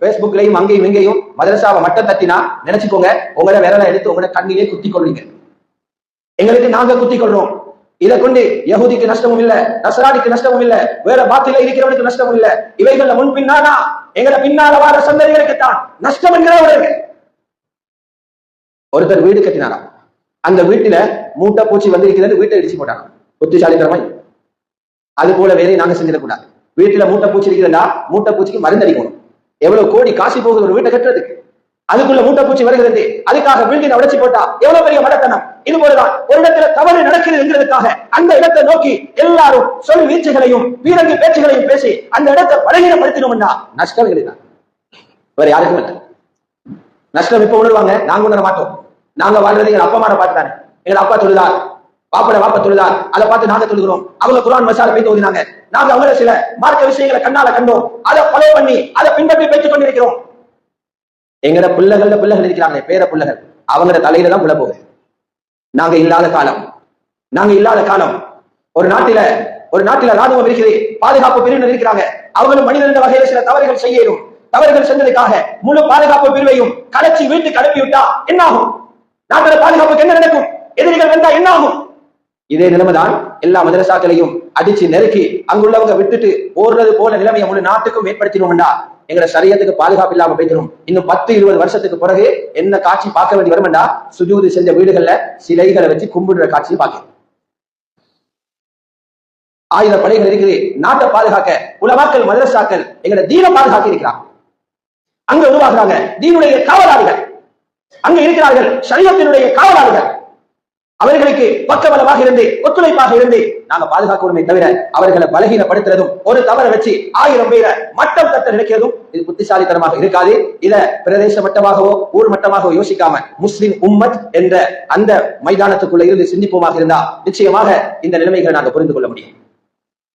பேஸ்புக்லயும் அங்கேயும் இங்கேயும் மதரசாவை மட்டும் தட்டினா நினைச்சுக்கோங்க உங்களை விரலை எடுத்து உங்களை கண்ணிலே குத்தி கொள்வீங்க. எங்களுக்கு நாங்க குத்தி கொள்றோம். இதை கொண்டு யகுதிக்கு நஷ்டமும் இல்ல நசராடிக்கு நஷ்டமும் இல்ல வேற பாத்தில இருக்கிறவனுக்கு நஷ்டமும் இல்ல. இவைகள்ல முன் பின்னானா? எங்களை பின்னால வார சந்ததிகளுக்கு தான் நஷ்டம் என்கிறவர்கள் ஒருத்தர் வீடு கட்டினாராம். அந்த வீட்டுல மூட்டை பூச்சி வந்திருக்கிறது வீட்டை இடிச்சு போட்டாங்க புத்திசாலித்தனமாய். அது போல வேலையை நாங்க செஞ்சிடக்கூடாது. வீட்டுல மூட்டை பூச்சி இருக்கிறதா? மூட்டை பூச்சிக்கு மருந்து அடிக்கணும். எவ்வளவு கோடி காசி போகுது ஒரு வீட்டை கட்டுறதுக்கு? அதுக்குள்ள மூட்டைப்பூச்சி வருகிறது. அதுக்காக பில்டிங் உடைச்சி போட்டா எவ்வளவு பெரிய மடத்தனம்? இது போலதான் ஒரு இடத்துல தவறு நடக்கிறது என்கிறதுக்காக அந்த இடத்தை நோக்கி எல்லாரும் சொல் வீச்சுகளையும் பீரங்கி பேச்சுகளையும் பேசி அந்த இடத்தை பலகீனப்படுத்தினோம்னா நஷ்டம் தான் வேற யாருக்கும் இல்லை. நஷ்டம் இப்ப உணர்வாங்க. நாங்க உணர மாட்டோம். நாங்க வாழ்றது எங்க அப்பா மாட பார்த்து தானே எங்க அப்பா தொழுதார் பாப்பட வாப்ப தொழுதார் அதை பார்த்து நாங்க தொழுகிறோம். அவங்க குரான் மசாலா போய் ஓதினாங்க. நாங்க அவங்கள சில மார்க்க விஷயங்களை கண்ணால கண்டோம். அதை ஃபாலோ பண்ணி அதை பின்பற்றி பேச்சு கொண்டிருக்கிறோம். எங்கட பிள்ளைகள்ல பிள்ளைகள் இருக்கிறாங்களே பேர பிள்ளைகள் அவங்களோட தலையில தான் உள்ள போகுது நாங்க இல்லாத காலம். நாங்க இல்லாத காலம். ஒரு நாட்டில ஒரு நாட்டில ராணுவம் இருக்குது பாதுகாப்பு பிரிவினர் இருக்கிறாங்க. அவங்களும் மனிதன் வகையில சில தவறுகள் செய்யணும் தவறுகள் செஞ்சதுக்காக முழு பாதுகாப்பு பிரிவையும் கலைச்சி வீட்டுக்கு அனுப்பி விட்டா என்ன ஆகும் நாட்டில பாதுகாப்புக்கு என்ன நடக்கும்? எதிரிகள் வந்தா என்ன ஆகும் இதே நிலைமைதான் எல்லா மதரசாக்களையும் அடிச்சு நெருக்கி அங்குள்ளவங்க விட்டுட்டு ஓடுறது போல நிலைமையை முழு நாட்டுக்கும் ஏற்படுத்தினோம்னா எங்களை சரியத்துக்கு பாதுகாப்பு இல்லாம போயிடும் இன்னும் பத்து இருபது வருஷத்துக்கு பிறகு என்ன காட்சி பார்க்க வேண்டி வருமெண்டா சுஜூது செஞ்ச வீடுகள்ல சிலைகளை வச்சு கும்பிடுற காட்சியை பார்க்க ஆயுத படைகள் இருக்குது. நாட்டை பாதுகாக்க உலமாக்கள் மதரசாக்கள் எங்களை தீன பாதுகாக்க இருக்கிறாங்க. அங்க உருவாகிறாங்க தீனுடைய காவலாளிகள். அங்க இருக்கிறார்கள் சரியத்தினுடைய காவலாளிகள். அவர்களுக்கு பக்கபலமாக இருந்து ஒத்துழைப்பாக இருந்து நாங்க பாதுகாக்கணுமே தவிர அவர்களை பலகீனப்படுத்துறதும் ஒரு தவறை வச்சு ஆயிரம் பேரை மட்டம் தட்ட நினைக்கிறதும் இது புத்திசாலித்தனமாக இருக்காது. இத பிரதேச மட்டமாகவோ ஊர் மட்டமாகவோ யோசிக்காம முஸ்லிம் உம்மத் என்ற அந்த மைதானத்துக்குள்ள இருந்து சிந்திப்போமாக இருந்தா நிச்சயமாக இந்த நிலைமைகளை நாங்க புரிந்து கொள்ள முடியும்.